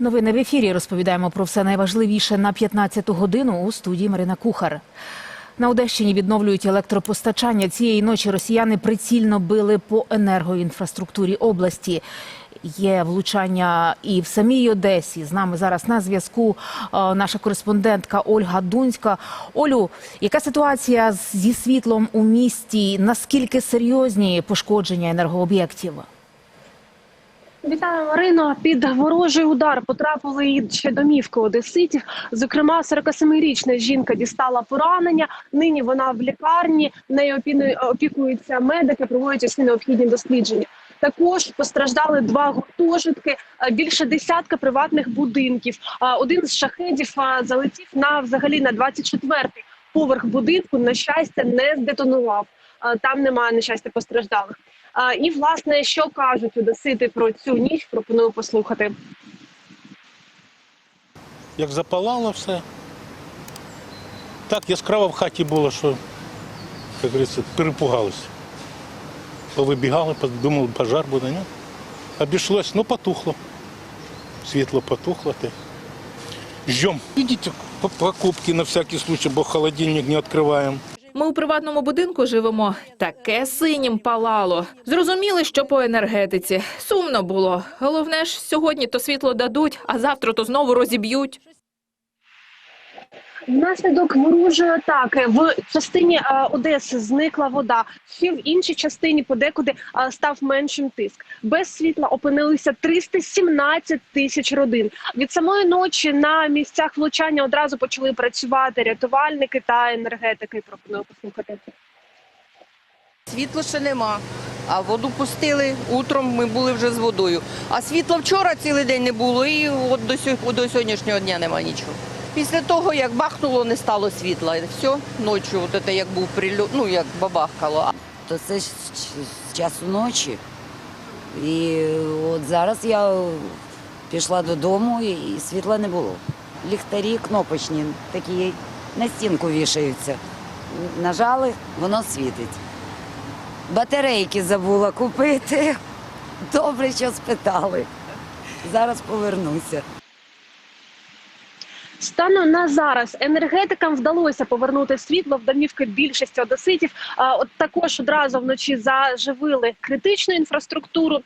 Новини в ефірі розповідаємо про все найважливіше на 15-ту годину у студії Марина Кухар. На Одещині відновлюють електропостачання. Цієї ночі росіяни прицільно били по енергоінфраструктурі області. Є влучання і в самій Одесі. З нами зараз на зв'язку е, наша кореспондентка Ольга Дунська. Олю, яка ситуація зі світлом у місті? Наскільки серйозні пошкодження енергооб'єктів? Вітаю, Марино. Під ворожий удар потрапили і ще домівки одеситів. Зокрема, 47-річна жінка дістала поранення. Нині вона в лікарні. Нею опікуються медики, проводять усі необхідні дослідження. Також постраждали два гуртожитки, е, більше десятка приватних будинків. Один з шахедів залетів на взагалі на 24-й поверх будинку. На щастя, не здетонував. Там немає на щастя постраждалих. І власне, що кажуть одесити про цю ніч, пропоную послухати. як запалало все. Так яскраво в хаті було, що, як говориться, перепугалися. Повибігали, думали, пожар буде, ні. Обійшлось, ну потухло. Світло потухло. Ти. Ждем. Покупки на всякий случай, бо холодильник не відкриваємо. Ми у приватному будинку живемо. Таке синім палало. Зрозуміли, що по енергетиці. Сумно було. Головне ж, сьогодні то світло дадуть, а завтра то знову розіб'ють. Внаслідок ворожої атаки в частині е, Одеси зникла вода. Ще в іншій частині подекуди е, став меншим тиск. Без світла опинилися 317 тисяч родин. Від самої ночі на місцях влучання одразу почали працювати рятувальники та енергетики. Пропоную послухати. Світла ще нема. А воду пустили. Утром ми були вже з водою. А світла вчора цілий день не було, і от до сьогоднішнього дня нема нічого. Після того, як бахнуло, не стало світла. Все, ночі, от це як був прильот, ну як бабахкало. то це з часу ночі. І от зараз я пішла додому і світла не було. Ліхтарі кнопочні, такі на стінку вішаються. Нажали, воно світить. Батарейки забула купити. Добре, що спитали. Зараз повернуся. Станом на зараз енергетикам вдалося повернути світло в домівки більшості одеситів. От також одразу вночі заживили критичну інфраструктуру.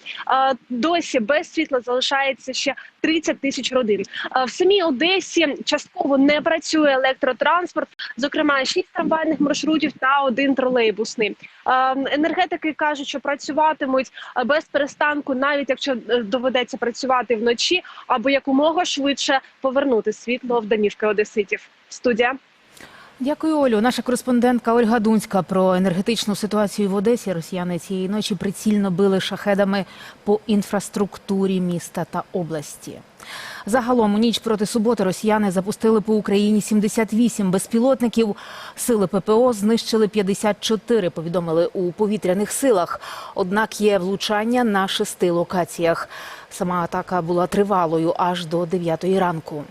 Досі без світла залишається ще 30 тисяч родин. В самій Одесі частково не працює електротранспорт, зокрема, 6 трамвайних маршрутів та один тролейбусний. А, Енергетики кажуть, що працюватимуть без перестанку, навіть якщо е, доведеться працювати вночі, або якомога швидше повернути світло в домівки одеситів. Студія. Дякую, Олю. Наша кореспондентка Ольга Дунська про енергетичну ситуацію в Одесі. Росіяни цієї ночі прицільно били шахедами по інфраструктурі міста та області. Загалом у ніч проти суботи росіяни запустили по Україні 78 безпілотників. Сили ППО знищили 54, повідомили у повітряних силах. Однак є влучання на шести локаціях. Сама атака була тривалою аж до 9 ранку.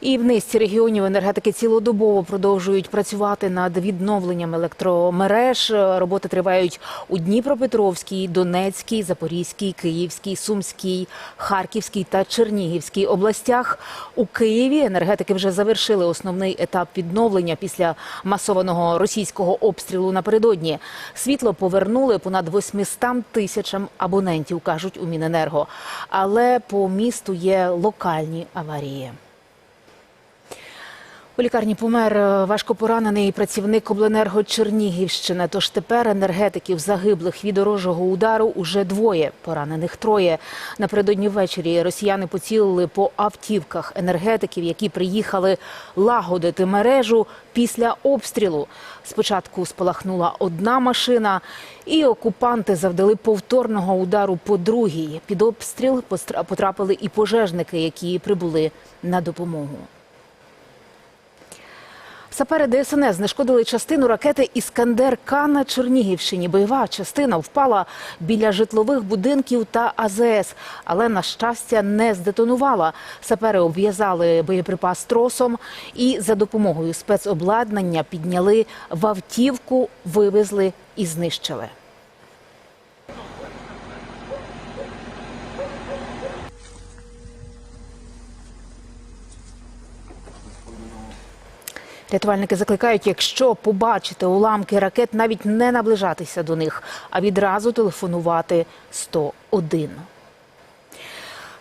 І в низці регіонів енергетики цілодобово продовжують працювати над відновленням електромереж. Роботи тривають у Дніпропетровській, Донецькій, Запорізькій, Київській, Сумській, Харківській та Чернігівській областях. У Києві енергетики вже завершили основний етап відновлення після масованого російського обстрілу напередодні. Світло повернули понад 800 тисячам абонентів, кажуть у Міненерго. Але по місту є локальні аварії. У лікарні помер е, важко поранений працівник обленерго Чернігівщини. Тож тепер енергетиків загиблих від ворожого удару уже двоє, поранених троє. Напередодні ввечері росіяни поцілили по автівках енергетиків, які приїхали лагодити мережу після обстрілу. Спочатку спалахнула одна машина, і окупанти завдали повторного удару по другій. Під обстріл потрапили і пожежники, які прибули на допомогу. Сапери ДСНС знешкодили частину ракети Іскандер-К на Чернігівщині. Бойова частина впала біля житлових будинків та АЗС, але на щастя не здетонувала. Сапери обв'язали боєприпас тросом і за допомогою спецобладнання підняли в автівку, вивезли і знищили. Рятувальники закликають, якщо побачите уламки ракет, навіть не наближатися до них, а відразу телефонувати 101.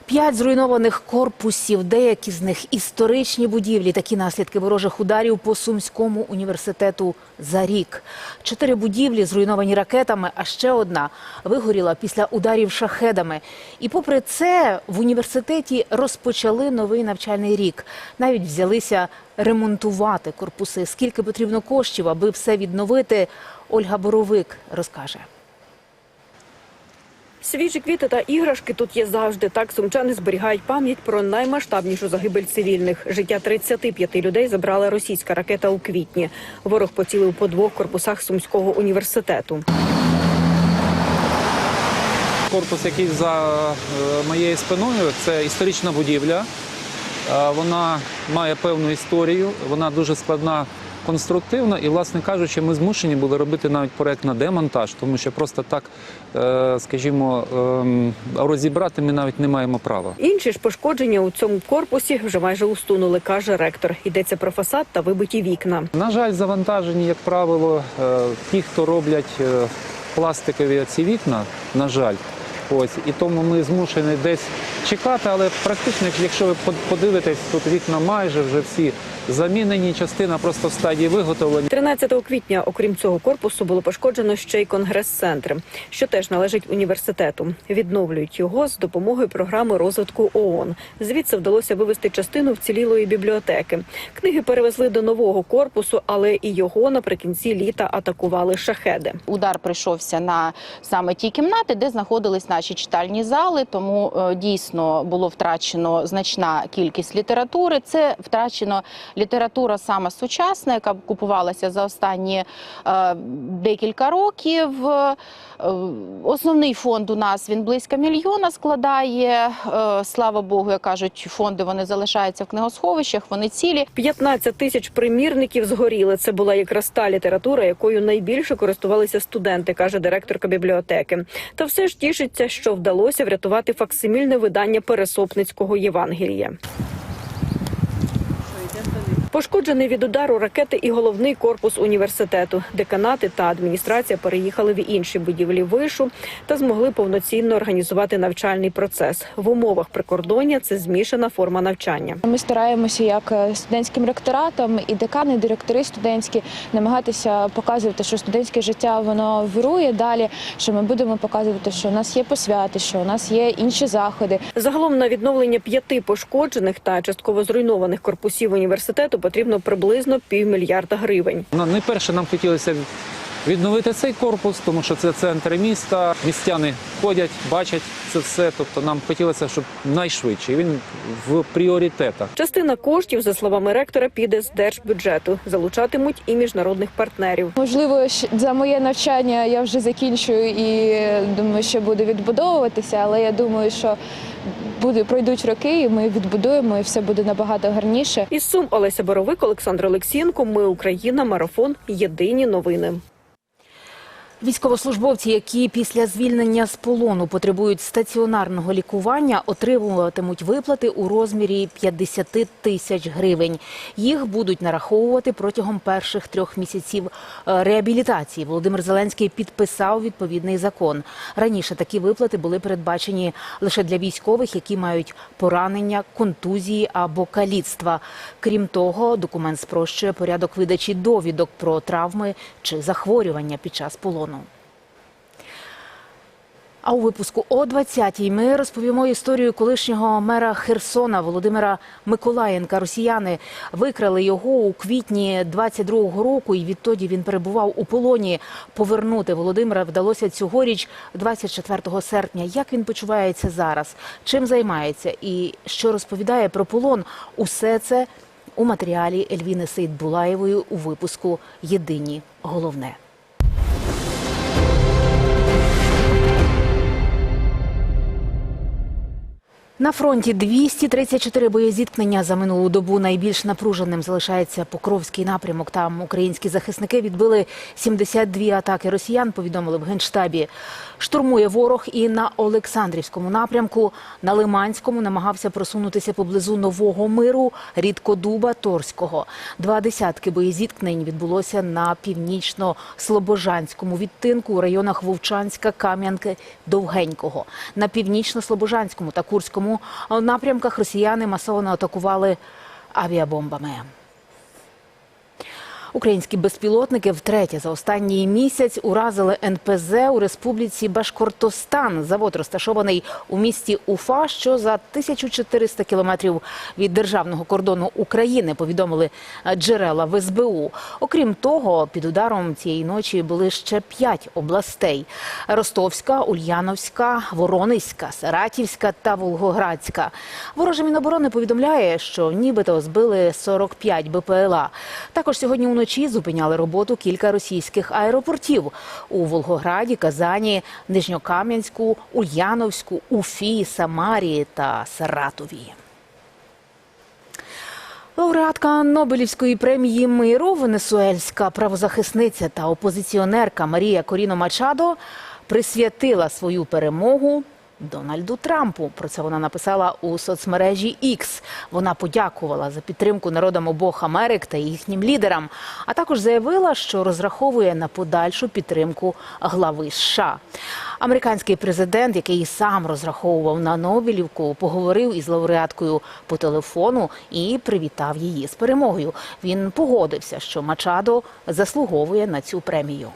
П'ять зруйнованих корпусів, деякі з них історичні будівлі. Такі наслідки ворожих ударів по Сумському університету за рік. Чотири будівлі зруйновані ракетами, а ще одна вигоріла після ударів шахедами. І попри це в університеті розпочали новий навчальний рік. Навіть взялися ремонтувати корпуси. Скільки потрібно коштів, аби все відновити, Ольга Боровик розкаже. Свіжі квіти та іграшки тут є завжди. Так сумчани зберігають пам'ять про наймасштабнішу загибель цивільних. Життя 35 людей забрала російська ракета у квітні. Ворог поцілив по двох корпусах Сумського університету. Корпус, який за е, моєю спиною, це історична будівля. Е, Вона має певну історію, вона дуже складна конструктивна, і, власне кажучи, ми змушені були робити навіть проект на демонтаж, тому що просто так, е, скажімо, ем, розібрати ми навіть не маємо права. Інші ж пошкодження у цьому корпусі вже майже устунули, каже ректор. Йдеться про фасад та вибиті вікна. На жаль, завантажені, як правило, е, ті, хто роблять е, пластикові ці вікна, на жаль. Ось і тому ми змушені десь чекати, але практично, якщо ви под- подивитесь, тут вікна майже вже всі замінені, частина просто в стадії виготовлення. 13 квітня, окрім цього корпусу, було пошкоджено ще й конгрес-центр, що теж належить університету. Відновлюють його з допомогою програми розвитку ООН. Звідси вдалося вивести частину вцілілої бібліотеки. Книги перевезли до нового корпусу, але і його наприкінці літа атакували шахеди. Удар прийшовся на саме ті кімнати, де знаходились наші читальні зали. Тому е, дійсно було втрачено значна кількість літератури. Це втрачено література саме сучасна, яка купувалася за останні е, декілька років. Е, Основний фонд у нас він близько мільйона складає. Слава Богу, як кажуть, фонди вони залишаються в книгосховищах, вони цілі. 15 тисяч примірників згоріли. Це була якраз та література, якою найбільше користувалися студенти, каже директорка бібліотеки. Та все ж тішиться, що вдалося врятувати факсимільне видання Пересопницького Євангелія. Пошкоджений від удару ракети і головний корпус університету. Деканати та адміністрація переїхали в інші будівлі вишу та змогли повноцінно організувати навчальний процес. В умовах прикордоння це змішана форма навчання. Ми стараємося як е, студентським ректоратом і декани, і директори студентські намагатися показувати, що студентське життя воно вирує далі. Що ми будемо показувати, що у нас є посвяти, що у нас є інші заходи. Загалом на відновлення п'яти пошкоджених та частково зруйнованих корпусів університету потрібно приблизно півмільярда гривень. На- Найперше нам хотілося відновити цей корпус, тому що це центр міста. Містяни ходять, бачать це все. Тобто нам хотілося, щоб найшвидше. І він в пріоритетах. Частина коштів, за словами ректора, піде з держбюджету. Залучатимуть і міжнародних партнерів. Можливо, за моє навчання я вже закінчую і думаю, що буду відбудовуватися, але я думаю, що буде пройдуть роки, і ми відбудуємо, і все буде набагато гарніше. Із Сум Олеся Боровик, Олександр Олексієнко. Ми Україна. Марафон. Єдині новини. Військовослужбовці, які після звільнення з полону потребують стаціонарного лікування, отримуватимуть виплати у розмірі 50 тисяч гривень. Їх будуть нараховувати протягом перших трьох місяців е, реабілітації. Володимир Зеленський підписав відповідний закон. Раніше такі виплати були передбачені лише для військових, які мають поранення, контузії або каліцтва. Крім того, документ спрощує порядок видачі довідок про травми чи захворювання під час полону. А у випуску о 20-й ми розповімо історію колишнього мера Херсона Володимира Миколаєнка. Росіяни викрали його у квітні 22-го року, і відтоді він перебував у полоні. Повернути Володимира вдалося цьогоріч, 24 серпня. Як він почувається зараз? Чим займається і що розповідає про полон? Усе це у матеріалі Ельвіни Сейдбулаєвої у випуску Єдині головне. На фронті 234 боєзіткнення за минулу добу. Найбільш напруженим залишається Покровський напрямок. Там українські захисники відбили 72 атаки росіян, повідомили в Генштабі. Штурмує ворог і на Олександрівському напрямку. На Лиманському намагався просунутися поблизу Нового Миру, Рідкодуба, Торського. Два десятки боєзіткнень відбулося на північно-слобожанському відтинку у районах Вовчанська, Кам'янки, Довгенького. На північно-слобожанському та Курському напрямках росіяни масово атакували авіабомбами. Українські безпілотники втретє за останній місяць уразили НПЗ у республіці Башкортостан. Завод розташований у місті Уфа, що за 1400 кілометрів від державного кордону України. Повідомили джерела в СБУ. Окрім того, під ударом цієї ночі були ще п'ять областей: Ростовська, Ульяновська, Воронезька, Саратівська та Волгоградська. Вороже Міноборони повідомляє, що нібито збили 45 БПЛА. Також сьогодні уночі зупиняли роботу кілька російських аеропортів у Волгограді, Казані, Нижньокам'янську, Ульяновську, Уфі, Самарії та Саратові. Лауреатка Нобелівської премії миру, венесуельська правозахисниця та опозиціонерка Марія Коріно Мачадо присвятила свою перемогу Дональду Трампу. Про це вона написала у соцмережі X. Вона подякувала за підтримку народам обох Америк та їхнім лідерам, а також заявила, що розраховує на подальшу підтримку глави США. Американський президент, який сам розраховував на Нобелівку, поговорив із лауреаткою по телефону і привітав її з перемогою. Він погодився, що Мачадо заслуговує на цю премію.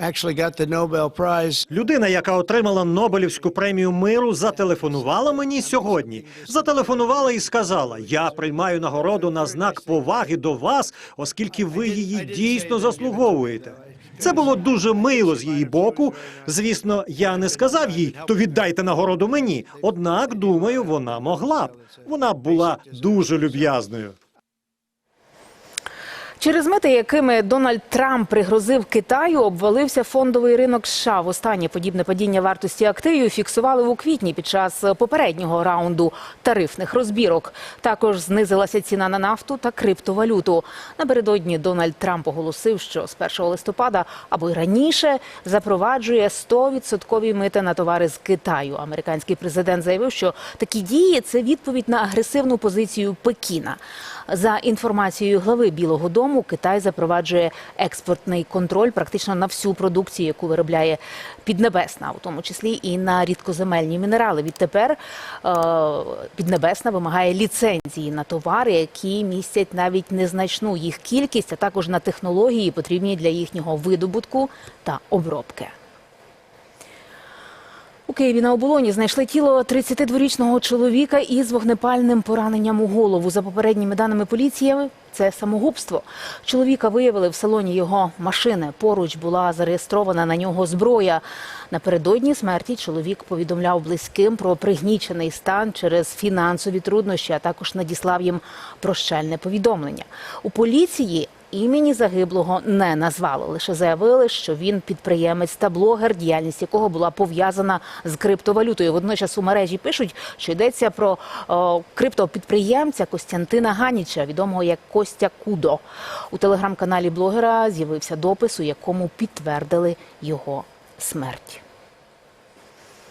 Actually got Людина, яка отримала Нобелівську премію миру, зателефонувала мені сьогодні. Зателефонувала і сказала: Я приймаю нагороду на знак поваги до вас, оскільки ви її дійсно заслуговуєте. Це було дуже мило з її боку. Звісно, я не сказав їй, то віддайте нагороду мені. Однак, думаю, вона могла б. Вона була дуже люб'язною. Через мити, якими Дональд Трамп пригрозив Китаю, обвалився фондовий ринок США. Востаннє подібне падіння вартості активів фіксували у квітні під час попереднього раунду тарифних розбірок. Також знизилася ціна на нафту та криптовалюту. Напередодні Дональд Трамп оголосив, що з 1 листопада або й раніше запроваджує 100% мита на товари з Китаю. Американський президент заявив, що такі дії це відповідь на агресивну позицію Пекіна. За інформацією глави Білого Дому, Китай запроваджує експортний контроль практично на всю продукцію, яку виробляє Піднебесна, у тому числі і на рідкоземельні мінерали. Відтепер е, Піднебесна вимагає ліцензії на товари, які містять навіть незначну їх кількість, а також на технології, потрібні для їхнього видобутку та обробки. У Києві на оболоні знайшли тіло 32-річного чоловіка із вогнепальним пораненням у голову. За попередніми даними поліції, це самогубство. Чоловіка виявили в салоні його машини. Поруч була зареєстрована на нього зброя. Напередодні смерті чоловік повідомляв близьким про пригнічений стан через фінансові труднощі, а також надіслав їм прощальне повідомлення. У поліції Імені загиблого не назвали, лише заявили, що він підприємець та блогер, діяльність якого була пов'язана з криптовалютою. Водночас у мережі пишуть, що йдеться про о, криптопідприємця Костянтина Ганіча, відомого як Костя Кудо. У телеграм-каналі блогера з'явився допис, у якому підтвердили його смерть.